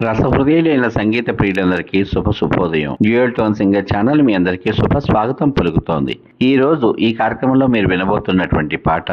రసహృదయులైన సంగీత ప్రియులందరికీ శుభ శుభోదయం. డ్యూయల్ టోన్ సింగర్ ఛానల్ మీ అందరికీ శుభ స్వాగతం పలుకుతోంది. ఈ రోజు ఈ కార్యక్రమంలో మీరు వినబోతున్నటువంటి పాట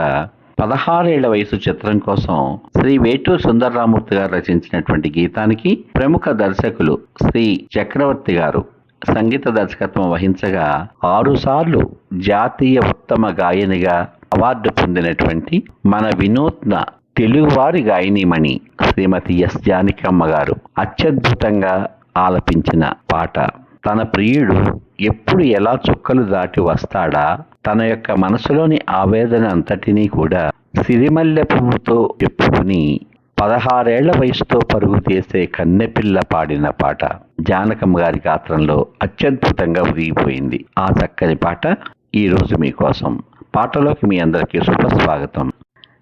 పదహారేళ్ళ వయసు చిత్రం కోసం శ్రీ వేటూరు సుందరరామూర్తి గారు రచించినటువంటి గీతానికి ప్రముఖ దర్శకులు శ్రీ చక్రవర్తి గారు సంగీత దర్శకత్వం వహించగా ఆరుసార్లు జాతీయ ఉత్తమ గాయనిగా అవార్డు పొందినటువంటి మన వినూత్న తెలుగువారి గాయనిమణి శ్రీమతి ఎస్ జానకమ్మ గారు అత్యద్భుతంగా ఆలపించిన పాట. తన ప్రియుడు ఎప్పుడు ఎలా చుక్కలు దాటి వస్తాడా? తన యొక్క మనసులోని ఆవేదన అంతటినీ కూడా సిరిమల్లె పువ్వుతో చెప్పుకుని పదహారేళ్ళ వయసుతో పరుగు తీసే కన్నెపిల్ల పాడిన పాట జానకమ్మ గారి గాత్రంలో అత్యద్భుతంగా ఉరిగిపోయింది ఆ చక్కని పాట ఈ రోజు మీకోసం. పాటలోకి మీ అందరికీ శుభ స్వాగతం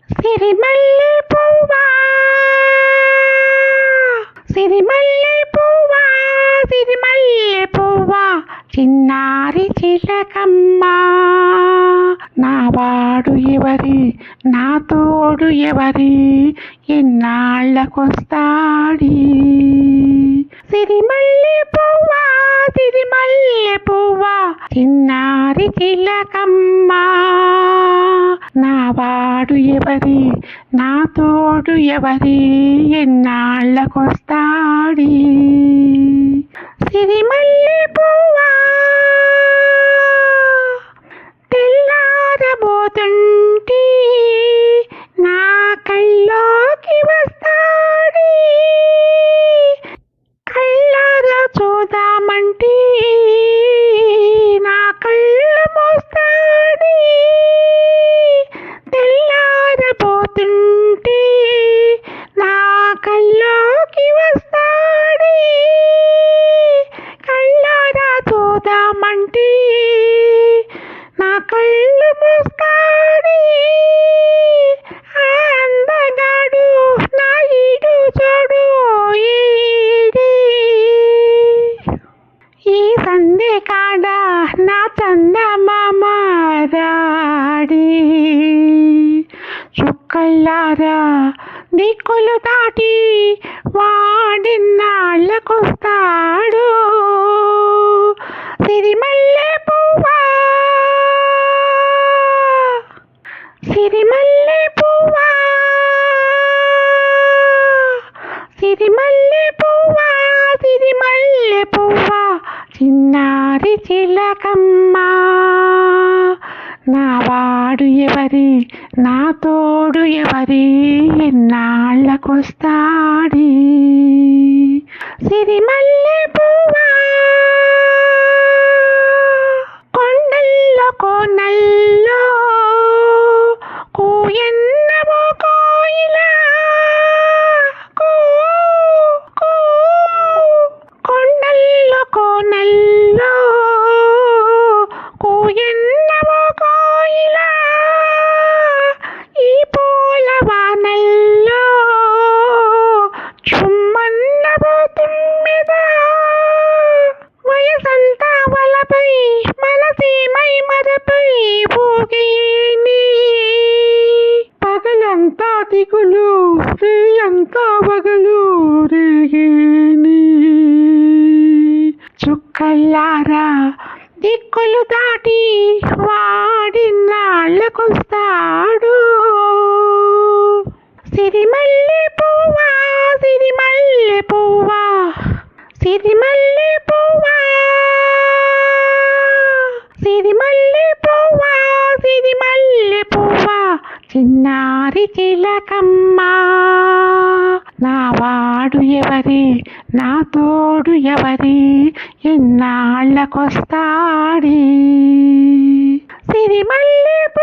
సిరిమల్లె పువ్వా సిరిమల్లె పువ్వా సిరిమల్లె పువ్వా చిన్నారి చిలకమ్మ. నా వాడు ఎవరి నా తోడు ఎవరి ఎన్నాళ్ళకొస్తాడి? సిరిమల్లె పువ్వా సిరిమల్లె పువ్వా చిన్నారి చిలకమ్మ. నా వాడు ఎవరి? నా తోడు ఎవరి? ఎన్నాళ్ళకొస్తాడి? కళ్ళు మూస్తాడి అందగాడు నా ఈడు చూడు ఈ సందే కాడ నా చందమామ రాడి చుక్కల్లారా దిక్కులు దాటి వాడినాళ్ళకొస్తాడు సిరిమ చిన్నారి చిలకమ్మ. నా వాడు ఎవరి నా తోడు ఎవరి? ఎన్నాళ్ళకొస్తాడి? సిరిమల్లె పువ్వా. కొండల్లో కోనల్లో కూయన్నమో పగలంతా దిగులు రే రేయంతా వగలు రేగేని. చుక్కల్లారా దిక్కులు దాటి వాడి నాళ్ళకొస్తాడు. సిరిమల్లె పువ్వా సిరిమల్లె పువ్వా సిరిమల్లె చిన్నారి చిలకమ్మ నా వాడు ఎవరి నా తోడు ఎవరి ఎన్నాళ్ళకొస్తాడి? సిరిమల్లె సిరిమల్లె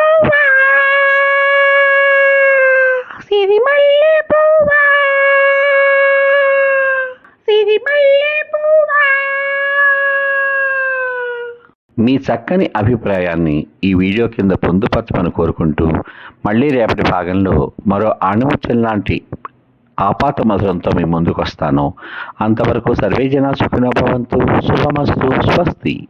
మీ చక్కని అభిప్రాయాన్ని ఈ వీడియో కింద పొందుపరచమని కోరుకుంటూ మళ్ళీ రేపటి భాగంలో మరో ఆణిముత్యం లాంటి ఆపాత మధురంతో మీ ముందుకు వస్తాను అంతవరకు సర్వేజన సుఖినోభవంతు శుభమస్తు. స్వస్తి.